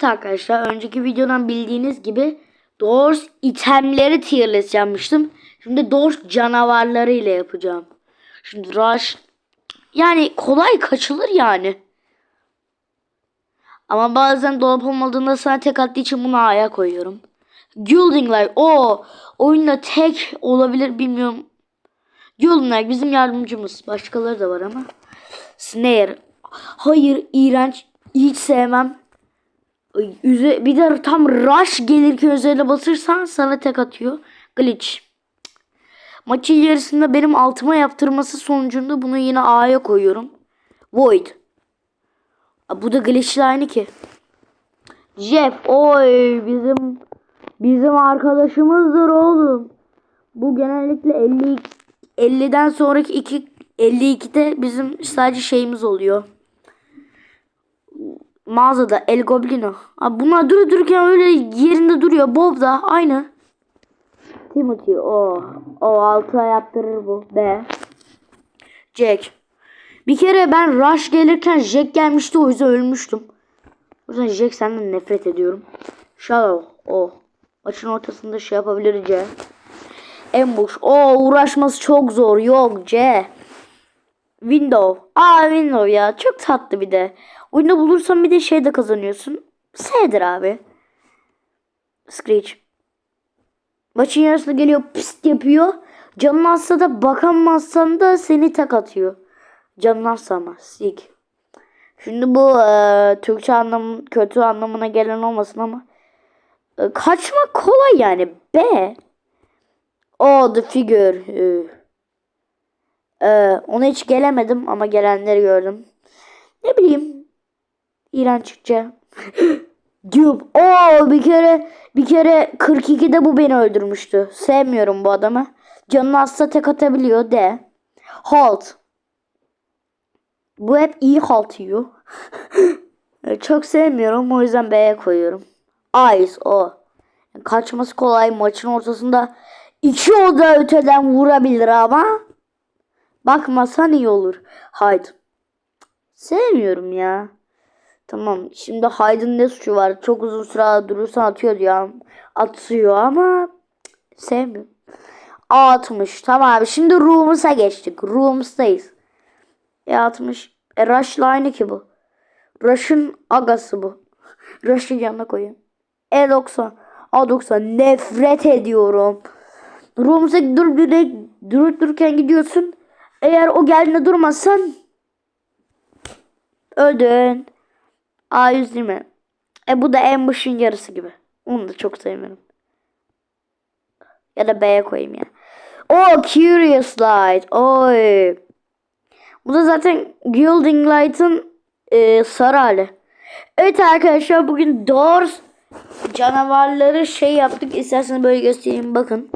Evet arkadaşlar önceki videodan bildiğiniz gibi Doors itemleri tier list yapmıştım. Şimdi Doors canavarları ile yapacağım. Şimdi Rush yani kolay kaçılır yani. Ama bazen dolap olmadığında sana tek attığı için bunu A'ya koyuyorum. Gilding Light. O oyunda tek olabilir bilmiyorum. Gilding Light bizim yardımcımız. Başkaları da var ama. Snare. Hayır iğrenç. Hiç sevmem. Üze- Bir de tam rush gelirken üzerine basırsan sana tek atıyor. Glitch. Maçın yarısında benim altıma yaptırması sonucunda bunu yine A'ya koyuyorum. Void. Bu da glitch'le aynı ki. Jeff. Oy bizim bizim arkadaşımızdır oğlum. Bu genellikle 50 50'den sonraki iki 52'de bizim sadece şeyimiz oluyor. Mağazada El Goblino. Abi bunlar durup dururken öyle yerinde duruyor. Bob da aynı. Timothy o. O altıya yaptırır bu. B. Jack. Bir kere ben Rush gelirken Jack gelmişti o yüzden ölmüştüm. O yüzden Jack senden nefret ediyorum. Shadow o. Maçın ortasında şey yapabilir C. Ambush. O uğraşması çok zor. Yok C. Window. Aa Window ya. Çok tatlı bir de. Oyunda bulursan bir de şey de kazanıyorsun. S'dir abi. Screech. Maçın yarısında geliyor pist yapıyor. Canın azsa da bakamazsan da seni tak atıyor. Canın azsa ama. Sik. Şimdi bu e, Türkçe anlam kötü anlamına gelen olmasın ama e, kaçmak kolay yani. B. Oh the figure. Üh. Ee, ona hiç gelemedim ama gelenleri gördüm. Ne bileyim. İğrenççe. Dupe. Oo bir kere bir kere 42'de bu beni öldürmüştü. Sevmiyorum bu adamı. Canını azsa tek atabiliyor de. Halt. Bu hep iyi halt yiyor. Çok sevmiyorum o yüzden B'ye koyuyorum. Ice o. Kaçması kolay maçın ortasında iki oda öteden vurabilir ama bakmasan iyi olur. Hyde. Sevmiyorum ya. Tamam şimdi Hyde'ın ne suçu var? Çok uzun süre durursan atıyor diyor. Atıyor ama sevmiyorum. A atmış. Tamam abi şimdi Rooms'a geçtik. Rooms'tayız. E atmış. E Rush'la aynı ki bu. Rush'ın agası bu. Rush'ın yanına koyayım. E90. A90. Nefret ediyorum. Rooms'a dur direkt durup dururken gidiyorsun. Eğer o geldiğinde durmazsan öldün. A120. E bu da en başın yarısı gibi. Onu da çok sevmiyorum. Ya da B'ye koyayım ya. Oh Curious Light. Oy. Bu da zaten Gilding Light'ın e, sarı hali. Evet arkadaşlar bugün Doors canavarları şey yaptık. İsterseniz böyle göstereyim bakın.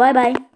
Bay bay.